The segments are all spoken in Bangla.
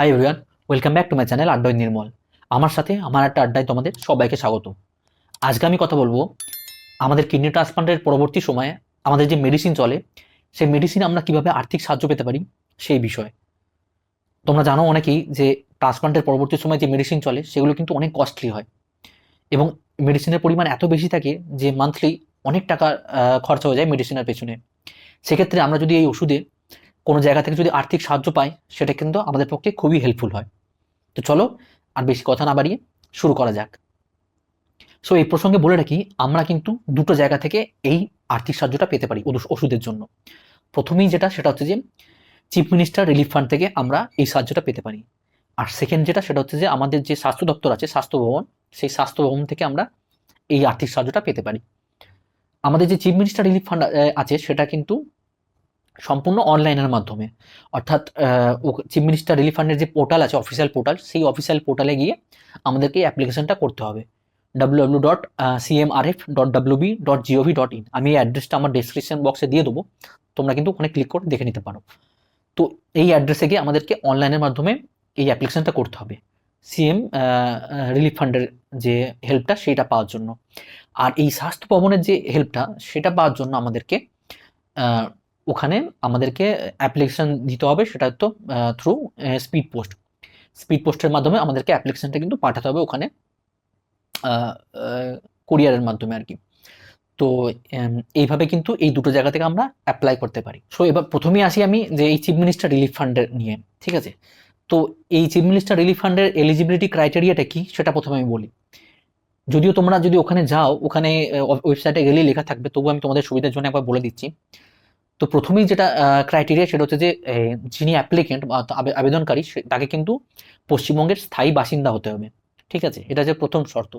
Hi everyone welcome back to my channel আড্ডায় নির্মল আমার সাথে আমার একটা আড্ডায় তোমাদের সবাইকে স্বাগত আজকে আমি কথা বলব আমাদের কিডনি ট্রান্সপ্লান্টের পরবর্তী সময়ে আমাদের যে মেডিসিন চলে, সেই মেডিসিন আমরা কীভাবে আর্থিক সাহায্য পেতে পারি সেই বিষয়ে। তোমরা জানো অনেকেই যে ট্রান্সপ্লান্টের পরবর্তী সময় যে মেডিসিন চলে, সেগুলো কিন্তু অনেক কস্টলি হয়। এবং মেডিসিনের পরিমাণ এত বেশি থাকে যে মান্থলি অনেক টাকা খরচা হয়ে যায় মেডিসিনের পেছনে। সেক্ষেত্রে আমরা যদি এই ওষুধে কোনো জায়গা থেকে যদি আর্থিক সাহায্য পাই সেটা কিন্তু আমাদের পক্ষে খুবই হেল্পফুল হয়। তো চলো, আর বেশি কথা না বাড়িয়ে শুরু করা যাক। সো এই প্রসঙ্গে বলে রাখি, আমরা কিন্তু দুটো জায়গা থেকে এই আর্থিক সাহায্যটা পেতে পারি ওষুধের জন্য। প্রথমেই যেটা, সেটা হচ্ছে যে চিফ মিনিস্টার রিলিফ ফান্ড থেকে আমরা এই সাহায্যটা পেতে পারি। আর সেকেন্ড যেটা, সেটা হচ্ছে যে, আমাদের যে স্বাস্থ্য দপ্তর আছে, স্বাস্থ্য ভবন, সেই স্বাস্থ্য ভবন থেকে আমরা এই আর্থিক সাহায্যটা পেতে পারি। আমাদের যে চিফ মিনিস্টার রিলিফ ফান্ড আছে, সেটা কিন্তু সম্পূর্ণ অনলাইনের মাধ্যমে। অর্থাৎ চিফ মিনিস্টার রিলিফ ফান্ডের যে পোর্টাল আছে অফিসিয়াল পোর্টাল সেই অফিসিয়াল পোর্টালে গিয়ে আমাদেরকে এই অ্যাপ্লিকেশনটা করতে হবে। W W dot CMRF dot WB dot GOV dot in আমি এই অ্যাড্রেসটা আমার ডেসক্রিপশন বক্সে দিয়ে দেবো। তোমরা কিন্তু ওখানে ক্লিক করে দেখে নিতে পারো। তো এই অ্যাড্রেসে গিয়ে আমাদেরকে অনলাইনের মাধ্যমে এই অ্যাপ্লিকেশনটা করতে হবে। সিএম রিলিফ ফান্ডের যে হেল্পটা সেটা পাওয়ার জন্য। আর এই স্বাস্থ্য ভবনের যে হেল্পটা সেটা পাওয়ার জন্য আমাদেরকে ওখানে আমাদেরকে অ্যাপ্লিকেশন দিতে হবে, সেটা তো থ্রু স্পিড পোস্ট স্পিড পোস্টের মাধ্যমে আমাদেরকে অ্যাপ্লিকেশনটা কিন্তু পাঠাতে হবে ওখানে কোরিয়ারের মাধ্যমে আর কি। তো এইভাবে কিন্তু এই দুটো জায়গা থেকে আমরা অ্যাপ্লাই করতে পারি। সো এবার প্রথমেই আসি আমি যে এই চিফ মিনিস্টার রিলিফ ফান্ডের নিয়ে, ঠিক আছে? তো, এই চিফ মিনিস্টার রিলিফ ফান্ডের এলিজিবিলিটি ক্রাইটেরিয়াটা কি, সেটা প্রথমে আমি বলি। যদিও তোমরা যদি ওখানে যাও, ওখানে ওয়েবসাইটে গেলেই লেখা থাকবে তবু আমি তোমাদের সুবিধার জন্য একবার বলে দিচ্ছি। তো প্রথমেই যেটা ক্রাইটেরিয়া সেটা হচ্ছে যে যিনি অ্যাপ্লিকেন্ট বা আবে- আবেদনকারী তাকে কিন্তু পশ্চিমবঙ্গের স্থায়ী বাসিন্দা হতে হবে। ঠিক আছে? এটা যে প্রথম শর্ত।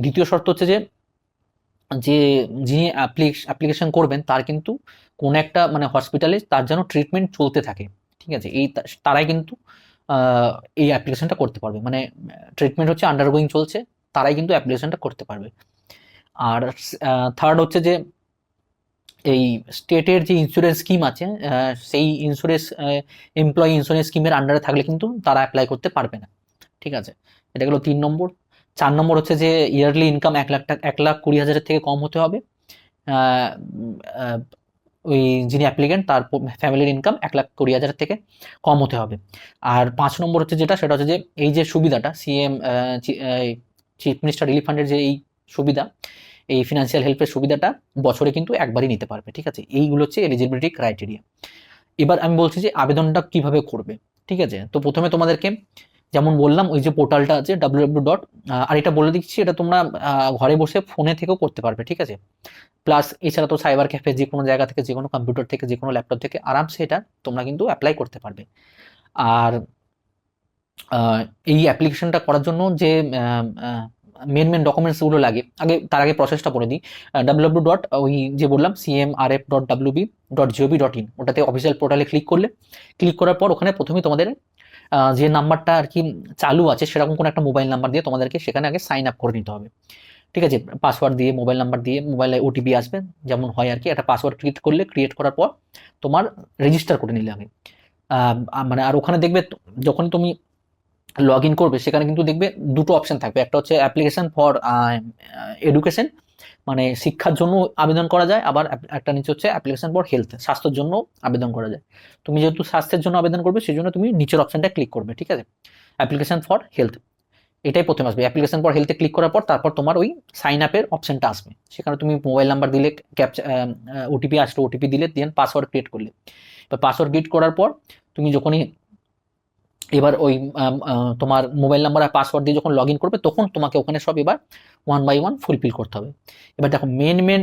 দ্বিতীয় শর্ত হচ্ছে যে যে যিনি অ্যাপ্লিকেশন করবেন, তার কিন্তু কোনো একটা মানে হসপিটালে তার যেন ট্রিটমেন্ট চলতে থাকে। ঠিক আছে? এই তারাই কিন্তু এই অ্যাপ্লিকেশনটা করতে পারবে। মানে ট্রিটমেন্ট হচ্ছে আন্ডারগোয়িং চলছে, তারাই কিন্তু অ্যাপ্লিকেশনটা করতে পারবে। আর থার্ড হচ্ছে যে এই স্টেটের যে ইন্স্যুরেন্স স্কিম আছে সেই ইন্স্যুরেন্স এমপ্লয়ি ইন্স্যুরেন্স স্কিমের আন্ডারে থাকলে কিন্তু তারা অ্যাপ্লাই করতে পারবে না। ঠিক আছে? এটা গেলো তিন নম্বর। চার নম্বর হচ্ছে যে ইয়ারলি ইনকাম এক লাখ টাকা, এক লাখ কুড়ি হাজারের থেকে কম হতে হবে। ওই যিনি অ্যাপ্লিকেন্ট তার ফ্যামিলির ইনকাম এক লাখ কুড়ি হাজারের থেকে কম হতে হবে। আর পাঁচ নম্বর হচ্ছে যেটা, সেটা হচ্ছে যে এই যে সুবিধাটা সিএম চিফ মিনিস্টার রিলিফ ফান্ডের যে এই সুবিধা এই ফিনান্সিয়াল হেল্পের সুবিধাটা বছরে কিন্তু একবারই নিতে পারবে, ঠিক আছে? এইগুলো হচ্ছে এলিজিবিলিটি ক্রাইটেরিয়া এবার আমি বলছি যে আবেদনটা কীভাবে করবে, ঠিক আছে? তো প্রথমে তোমাদেরকে যেমন বললাম, ওই যে পোর্টালটা আছে ডাব্লিউ ডাব্লিউ ডট আর এটা বলে দিচ্ছি, এটা তোমরা ঘরে বসে ফোনে থেকেও করতে পারবে, ঠিক আছে? প্লাস এছাড়া তো সাইবার ক্যাফে যে কোনো জায়গা থেকে, যে কোনো কম্পিউটার থেকে, যে কোনো ল্যাপটপ থেকে আরামসে এটা তোমরা কিন্তু অ্যাপ্লাই করতে পারবে। আর এই অ্যাপ্লিকেশনটা করার জন্য যে মেন মেন ডকুমেন্টসগুলো লাগে। আগে, তার আগে প্রসেসটা বলে দিই। ডাব্লিউ ডাব্লিউ ডট ওই যে বললাম CM R F dot WB dot GOB dot in ওটাতে অফিসিয়াল পোর্টালে ক্লিক করলে। ক্লিক করার পর ওখানে প্রথমেই তোমাদের যে নাম্বারটা আর কি চালু আছে, সেরকম কোনো একটা মোবাইল নাম্বার দিয়ে তোমাদেরকে সেখানে আগে সাইন আপ করে নিতে হবে। ঠিক আছে? পাসওয়ার্ড দিয়ে মোবাইল নাম্বার দিয়ে মোবাইলে ওটিপি আসবে, যেমন হয় আর কি। একটা পাসওয়ার্ড ক্রিয়েট করলে ক্রিয়েট করার পর তোমার রেজিস্টার করে নিলে আগে। মানে আর ওখানে দেখবে, যখন তুমি লগ ইন করবে, সেখানে কিন্তু দেখবে দুটো অপশন থাকবে। একটা হচ্ছে অ্যাপ্লিকেশন ফর এডুকেশন মানে শিক্ষার জন্য আবেদন করা যায়, আবার একটা নিচে হচ্ছে অ্যাপ্লিকেশন ফর হেলথ স্বাস্থ্যের জন্য আবেদন করা যায়। তুমি যেহেতু স্বাস্থ্যের জন্য আবেদন করবে সেই জন্য তুমি নিচের অপশনটা ক্লিক করবে, ঠিক আছে? অ্যাপ্লিকেশন ফর হেলথ এটাই প্রথমে আসবে। অ্যাপ্লিকেশন ফর হেলথে ক্লিক করার পর তারপর তোমার ওই সাইন আপের অপশনটা আসবে। সেখানে তুমি মোবাইল নাম্বার দিলে ক্যাপচা ওটিপি আসলো ওটিপি দিলে দেন পাসওয়ার্ড ক্রিয়েট করলে। এবার পাসওয়ার্ড ক্রিয়েট করার পর তুমি যখনই এবার ওই তোমার মোবাইল নাম্বার আর পাসওয়ার্ড দিয়ে যখন লগ ইন করবে, তখন তোমাকে ওখানে সব এবার ওয়ান বাই ওয়ান ফুলফিল করতে হবে। এবার দেখো মেন মেন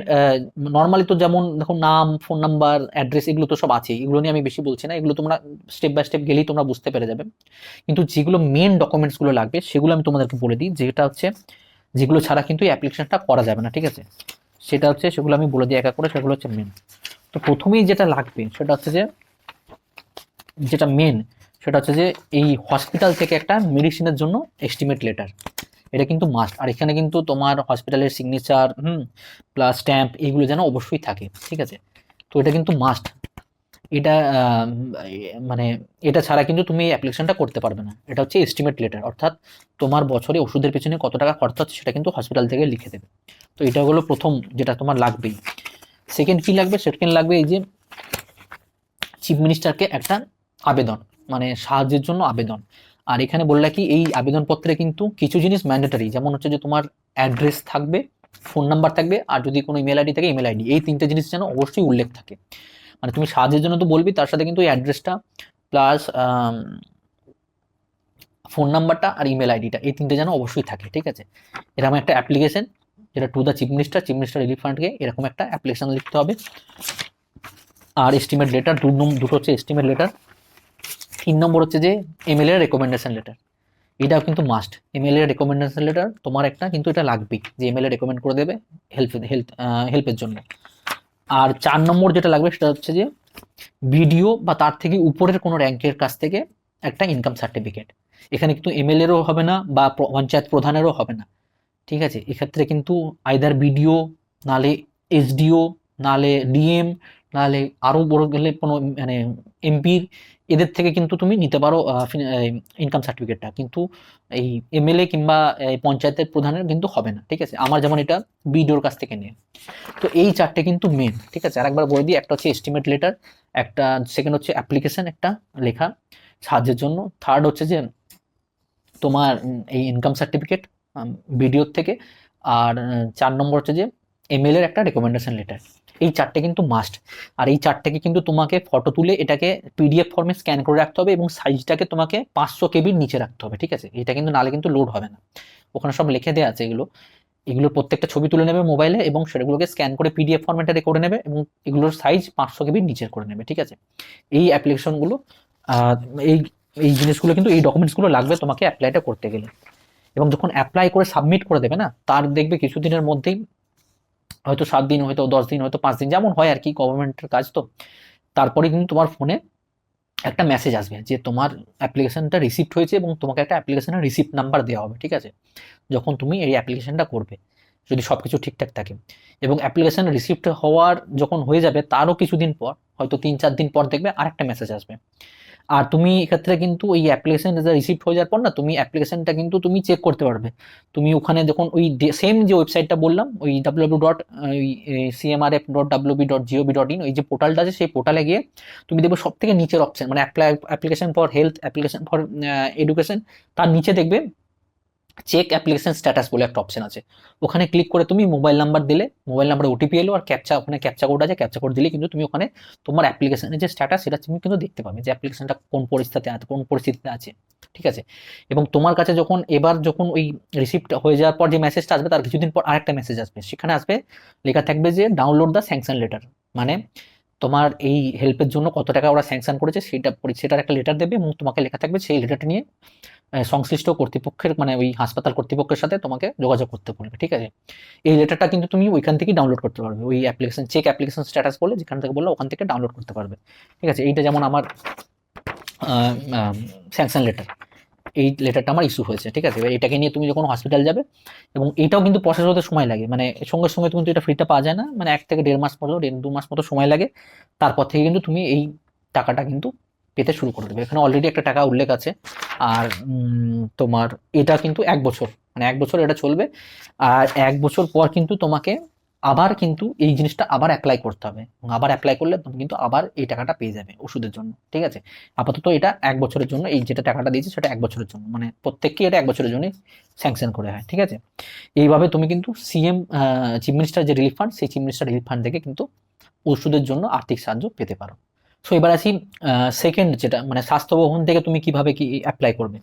নর্মালি তো যেমন দেখো নাম ফোন নাম্বার অ্যাড্রেস এগুলো তো সব আছে এগুলো নিয়ে আমি বেশি বলছি না, এগুলো তোমরা স্টেপ বাই স্টেপ গেলেই তোমরা বুঝতে পেরে যাবে। কিন্তু যেগুলো মেন ডকুমেন্টসগুলো লাগবে, সেগুলো আমি তোমাদেরকে বলে দিই, যেটা হচ্ছে যেগুলো ছাড়া কিন্তু অ্যাপ্লিকেশনটা করা যাবে না, ঠিক আছে? সেটা হচ্ছে সেগুলো আমি বলে দিই একা করে, সেগুলো হচ্ছে মেন তো প্রথমেই যেটা লাগবে, সেটা হচ্ছে যে, যেটা মেন সেটা হচ্ছে যে এই হসপিটাল থেকে একটা মেডিসিনের জন্য এস্টিমেট লেটার এটা কিন্তু মাস্ট আর এখানে কিন্তু তোমার হসপিটালের সিগনেচার হুম প্লাস স্ট্যাম্প এইগুলো যেন অবশ্যই থাকে, ঠিক আছে? তো এটা কিন্তু মাস্ট এটা মানে এটা ছাড়া কিন্তু তুমি অ্যাপ্লিকেশনটা করতে পারবে না। এটা হচ্ছে এস্টিমেট লেটার অর্থাৎ তোমার বছরে ওষুধের পেছনে কত টাকা খরচা হচ্ছে সেটা কিন্তু হসপিটাল থেকে লিখে দেবে। তো এটা হলো প্রথম যেটা তোমার লাগবেই। সেকেন্ড কি লাগবে? সেকেন্ড লাগবে এই যে চিফ মিনিস্টারকে একটা আবেদন। মানে সাহায্যের জন্য আবেদন। আর এখানে বললে কি, এই আবেদনপত্রে কিন্তু কিছু জিনিস ম্যান্ডেটারি যেমন হচ্ছে যে তোমার অ্যাড্রেস থাকবে ফোন নাম্বার থাকবে, আর যদি কোনো ইমেল আইডি থাকে ইমেল আইডি এই তিনটে জিনিস যেন অবশ্যই উল্লেখ থাকে। মানে তুমি সাহায্যের জন্য তো বলবি, তার সাথে কিন্তু ওই অ্যাড্রেসটা প্লাস ফোন নাম্বারটা আর ইমেল আইডিটা এই তিনটে যেন অবশ্যই থাকে, ঠিক আছে? এরকম একটা অ্যাপ্লিকেশন যেটা to the chief minister chief minister relief ফান্ডকে এরকম একটা অ্যাপ্লিকেশন লিখতে হবে। আর এস্টিমেট লেটার দু দুটো হচ্ছে এস্টিমেট লেটার তিন নম্বর হচ্ছে যে এমএলএ রেকমেন্ডেশন লেটার এটাও কিন্তু মাস্ট এমএলএ রেকমেন্ডেশন লেটার তোমার একটা, কিন্তু এটা লাগবেই যে এমএলএ রেকমেন্ড করে দেবে হেল্প হেল্প হেল্পের জন্য। আর চার নম্বর যেটা লাগবে সেটা হচ্ছে যে বিডিও বা তার থেকে উপরের কোনো র্যাঙ্কের কাছ থেকে একটা ইনকাম সার্টিফিকেট এখানে কিন্তু এমএলএরও হবে না বা পঞ্চায়েত প্রধানেরও হবে না। ঠিক আছে? এক্ষেত্রে কিন্তু আইদার বিডিও নালে এসডিও নালে ডিএম নালে আরও বড় গেলে কোনো মানে এমপির এদের থেকে কিন্তু তুমি নিতে পারো ইনকাম সার্টিফিকেটটা কিন্তু এই এমএলএ কিংবা পঞ্চায়েতের প্রধানের কিন্তু হবে না, ঠিক আছে? আমার যেমন এটা বিডিওর কাছ থেকে নেই তো এই চারটে কিন্তু মেন ঠিক আছে? আরেকবার বলে দিই, একটা হচ্ছে এস্টিমেট লেটার একটা সেকেন্ড হচ্ছে অ্যাপ্লিকেশন একটা লেখা সাহায্যের জন্য। থার্ড হচ্ছে যে তোমার এই ইনকাম সার্টিফিকেট বিডিওর থেকে। আর চার নম্বর হচ্ছে যে এমএল এর একটা রেকমেন্ডেশন লেটার এই চারটে কিন্তু মাস্ট আর এই চারটেকে কিন্তু তোমাকে ফটো তুলে এটাকে পিডিএফ ফর্মে স্ক্যান করে রাখতে হবে এবং সাইজটাকে তোমাকে পাঁচশো কেবির নিচে রাখতে হবে, ঠিক আছে? এটা কিন্তু নালে কিন্তু লোড হবে না। ওখানে সব লিখে দেওয়া আছে এগুলো। এগুলোর প্রত্যেকটা ছবি তুলে নেবে মোবাইলে এবং সেগুলোকে স্ক্যান করে পিডিএফ ফরম্যাটে করে নেবে এবং এগুলোর সাইজ পাঁচশো কেবির নিচের করে নেবে, ঠিক আছে? এই অ্যাপ্লিকেশনগুলো এই এই জিনিসগুলো কিন্তু এই ডকুমেন্টসগুলো লাগবে তোমাকে অ্যাপ্লাইটা করতে গেলে। এবং যখন অ্যাপ্লাই করে সাবমিট করে দেবে না, তার দেখবে কিছুদিনের মধ্যেই হয়তো সাত দিন, হয়তো দশ দিন, হয়তো পাঁচ দিন, যেমন হয় আর কি গভর্নমেন্টের কাজ তো। তারপরে কিন্তু তোমার ফোনে একটা মেসেজ আসবে যে তোমার অ্যাপ্লিকেশনটা রিসিপ্ট হয়েছে এবং তোমাকে একটা অ্যাপ্লিকেশনের রিসিপ্ট নাম্বার দেওয়া হবে, ঠিক আছে? যখন তুমি এই অ্যাপ্লিকেশনটা করবে, যদি সব কিছু ঠিকঠাক থাকে। এবং অ্যাপ্লিকেশন রিসিপ্ট হওয়ার যখন হয়ে যাবে, তারও কিছুদিন পর, হয়তো তিন চার দিন পর দেখবে আরেকটা মেসেজ আসবে। আর তুমি এক্ষেত্রে কিন্তু ওই অ্যাপ্লিকেশন রিসিভ হয়ে যাওয়ার পর না, তুমি অ্যাপ্লিকেশনটা কিন্তু তুমি চেক করতে পারবে। তুমি ওখানে দেখুন ওই সেম যে ওয়েবসাইটটা বললাম, ওই W dot CMRF dot WB dot GOB dot in ওই যে পোর্টালটা আছে, সেই পোর্টালে গিয়ে তুমি দেখবে সব থেকে নিচের অপশন মানে apply application for health application for education তার নিচে দেখবে চেক অ্যাপ্লিকেশন স্ট্যাটাস বলে একটা অপশন আছে। ওখানে ক্লিক করে তুমি মোবাইল নাম্বার দিলে মোবাইল নাম্বারে ওটিপি এলো, আর ক্যাপচা ওখানে ক্যাপচা কোড আছে ক্যাপচা কোড দিলে কিন্তু তুমি ওখানে তোমার অ্যাপ্লিকেশনের যে স্ট্যাটাস সেটা তুমি কিন্তু দেখতে পাবে যে অ্যাপ্লিকেশনটা কোন পরিস্থিতিতে আছে, কোন পরিস্থিতিতে আছে, ঠিক আছে? এবং তোমার কাছে যখন, এবার যখন ওই রিসিপ্ট হয়ে যাওয়ার পর যে মেসেজটা আসবে, তার কিছুদিন পর আরেকটা মেসেজ আসবে। সেখানে আসবে, লেখা থাকবে যে ডাউনলোড দ্য স্যাংশন লেটার মানে তোমার এই হেল্পের জন্য কত টাকা ওরা স্যাংশন করেছে, সেটা, সেটার একটা লেটার দেবে এবং তোমাকে লেখা থাকবে সেই লেটারটা নিয়ে সংশ্লিষ্ট কর্তৃপক্ষের মানে ওই হাসপাতাল কর্তৃপক্ষের সাথে তোমাকে যোগাযোগ করতে বলবে, ঠিক আছে? এই লেটারটা কিন্তু তুমি ওইখান থেকেই ডাউনলোড করতে পারবে, ওই অ্যাপ্লিকেশন চেক অ্যাপ্লিকেশন স্ট্যাটাস বলে যেখান থেকে বলল ওখান থেকে ডাউনলোড করতে পারবে, ঠিক আছে? এইটা যেমন আমার স্যাংশন লেটার এই লেটারটা আমার ইস্যু হয়েছে, ঠিক আছে? এটাকে নিয়ে তুমি যখন হসপিটাল যাবে, এবং এটাও কিন্তু প্রসেস হতে সময় লাগে মানে সঙ্গে সঙ্গে কিন্তু এটা ফ্রিটা পাওয়া যায় না মানে এক থেকে দেড় মাস মতো, দেড় দু মাস মতো সময় লাগে, তারপর থেকে কিন্তু তুমি এই টাকাটা কিন্তু পেতে শুরু করে দেবে। এখানে অলরেডি একটা টাকা উল্লেখ আছে। আর তোমার এটা কিন্তু এক বছর। মানে এক বছর এটা চলবে। আর এক বছর পর কিন্তু তোমাকে আবার কিন্তু এই জিনিসটা আবার অ্যাপ্লাই করতে হবে। আবার অ্যাপ্লাই করলে তুমি কিন্তু আবার এই টাকাটা পেয়ে যাবে ওষুধের জন্য। ঠিক আছে? আপাতত এটা এক বছরের জন্য, এই যেটা টাকাটা দিয়েছে সেটা এক বছরের জন্য। মানে প্রত্যেককে এটা এক বছরের জন্যই স্যাংশন করে হয়। ঠিক আছে? এইভাবে তুমি কিন্তু সিএম চিফ মিনিস্টার যে রিলিফ ফান্ড সেই চিফ মিনিস্টার রিলিফ ফান্ড থেকে কিন্তু ওষুধের জন্য আর্থিক সাহায্য পেতে পারো। সো এবার আসি সেকেন্ড যেটা মানে স্বাস্থ্য ভবন থেকে তুমি কীভাবে কি অ্যাপ্লাই করবে?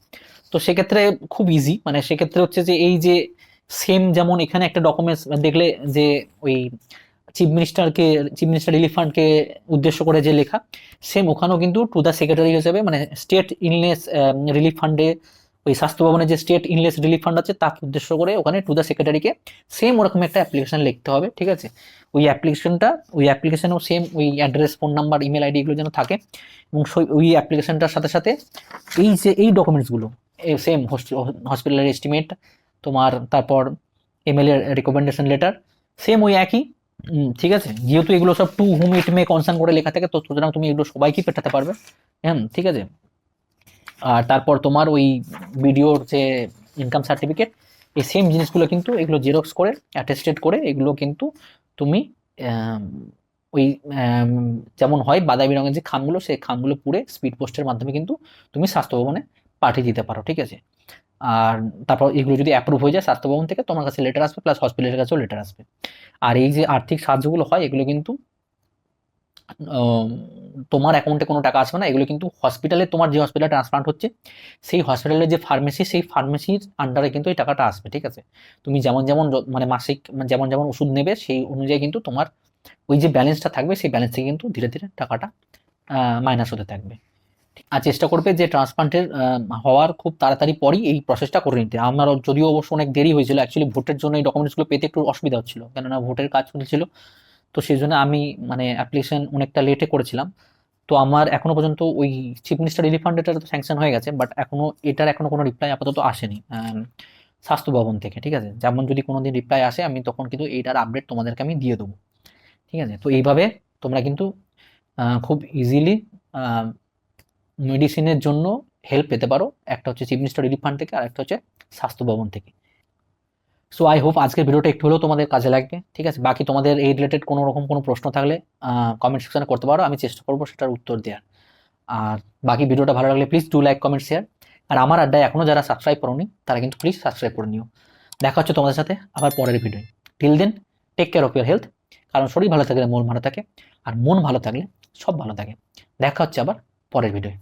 তো সেক্ষেত্রে খুব ইজি মানে সেক্ষেত্রে হচ্ছে যে এই যে সেম যেমন এখানে একটা ডকুমেন্টস দেখলে যে ওই চিফ মিনিস্টারকে চিফ মিনিস্টার রিলিফ ফান্ডকে উদ্দেশ্য করে যে লেখা সেম ওখানেও কিন্তু টু দ্য সেক্রেটারি হিসেবে মানে স্টেট ইলনেস রিলিফ ফান্ডে ওই স্বাস্থ্য ভবনের যে স্টেট ইনলেস রিলিফ ফান্ড আছে, তাকে উদ্দেশ্য করে ওখানে টু দ্য সেক্রেটারিকে সেম ওরকম একটা অ্যাপ্লিকেশন লিখতে হবে, ঠিক আছে? ওই অ্যাপ্লিকেশনটা ওই অ্যাপ্লিকেশনেও সেম ওই address phone number email ID এগুলো যেন থাকে, এবং ওই অ্যাপ্লিকেশনটার সাথে সাথে এই যে, এই ডকুমেন্টসগুলো সেম হসপিটালের এস্টিমেট তোমার তারপর এমএলএ রেকমেন্ডেশন লেটার সেম ওই একই ঠিক আছে? যেহেতু এগুলো সব টু হুম ইট মে কনসার্ন করে লেখা থাকে, তো সুতরাং তুমি এগুলো সবাইকে পেটাতে পারবে হ্যাঁ ঠিক আছে? আর তারপর তোমার ওই ভিডিওর যে ইনকাম সার্টিফিকেট এই সেম জিনিসগুলো কিন্তু এগুলো জেরক্স করে অ্যাটেস্টেড করে এগুলো কিন্তু তুমি ওই যেমন হয় বাদামি রঙের যে খামগুলো, সেই খামগুলো পুড়ে স্পিড পোস্টের মাধ্যমে কিন্তু তুমি স্বাস্থ্য ভবনে পাঠিয়ে দিতে পারো, ঠিক আছে? আর তারপর এগুলো যদি অ্যাপ্রুভ হয়ে যায় স্বাস্থ্য ভবন থেকে, তোমার কাছে লেটার আসবে প্লাস হসপিটালের কাছেও লেটার আসবে। আর এই যে আর্থিক সাহায্যগুলো হয়, এগুলো কিন্তু তোমার অ্যাকাউন্টে কোনো টাকা আসবে না, এগুলো কিন্তু হসপিটালে তোমার যে হসপিটালে ট্রান্সপ্লান্ট হচ্ছে, সেই হসপিটালের যে ফার্মেসি সেই ফার্মেসির আন্ডারে কিন্তু এই টাকাটা আসবে, ঠিক আছে? তুমি যেমন যেমন মানে মাসিক মানে যেমন যেমন ওষুধ নেবে, সেই অনুযায়ী কিন্তু তোমার ওই যে ব্যালেন্সটা থাকবে, সেই ব্যালেন্স থেকে কিন্তু ধীরে ধীরে টাকাটা মাইনাস হতে থাকবে। আর চেষ্টা করবে যে ট্রান্সপ্লান্টের হওয়ার খুব তাড়াতাড়ি পরই এই প্রসেসটা করে নিতে। আমার যদিও অবশ্য অনেক দেরি হয়েছিল অ্যাকচুয়ালি ভোটের জন্য এই ডকুমেন্টসগুলো পেতে একটু অসুবিধা হচ্ছিল, কেননা ভোটের কাজ চলছিল। তো সেই জন্য আমি মানে অ্যাপ্লিকেশন অনেকটা লেটে করেছিলাম। তো আমার এখনও পর্যন্ত ওই চিফ মিনিস্টার রিলিফ তো স্যাংশন হয়ে গেছে বাট এখনও এটার এখনও কোনো রিপ্লাই আপাতত আসেনি স্বাস্থ্য ভবন থেকে, ঠিক আছে? যেমন যদি কোনো দিন রিপ্লাই আসে, আমি তখন কিন্তু এইটার আপডেট তোমাদেরকে আমি দিয়ে দেবো, ঠিক আছে? তো এইভাবে তোমরা কিন্তু খুব ইজিলি মেডিসিনের জন্য হেল্প পেতে পারো। একটা হচ্ছে চিফ মিনিস্টার রিলিফ ফান্ড থেকে, আর একটা হচ্ছে স্বাস্থ্য ভবন থেকে। সো আই হোপ আজকের ভিডিওটা একটু হলেও তোমাদের কাজে লাগবে। ঠিক আছে? বাকি তোমাদের এই রিলেটেড কোনো রকম কোনো প্রশ্ন থাকলে কমেন্ট সেকশনে করতে পারো। আমি চেষ্টা করব সেটার উত্তর দেওয়ার। আর বাকি ভিডিওটা ভালো লাগলে please to like comment share আর আমার আড্ডায় এখনও যারা সাবস্ক্রাইব করোনি, তারা কিন্তু প্লিজ সাবস্ক্রাইব করে নিও। দেখা হচ্ছে তোমাদের সাথে আবার পরের video till then take care of your health কারণ শরীর ভালো থাকলে মন ভালো থাকে। আর মন ভালো থাকলে সব ভালো থাকে। দেখা হচ্ছে আবার পরের ভিডিও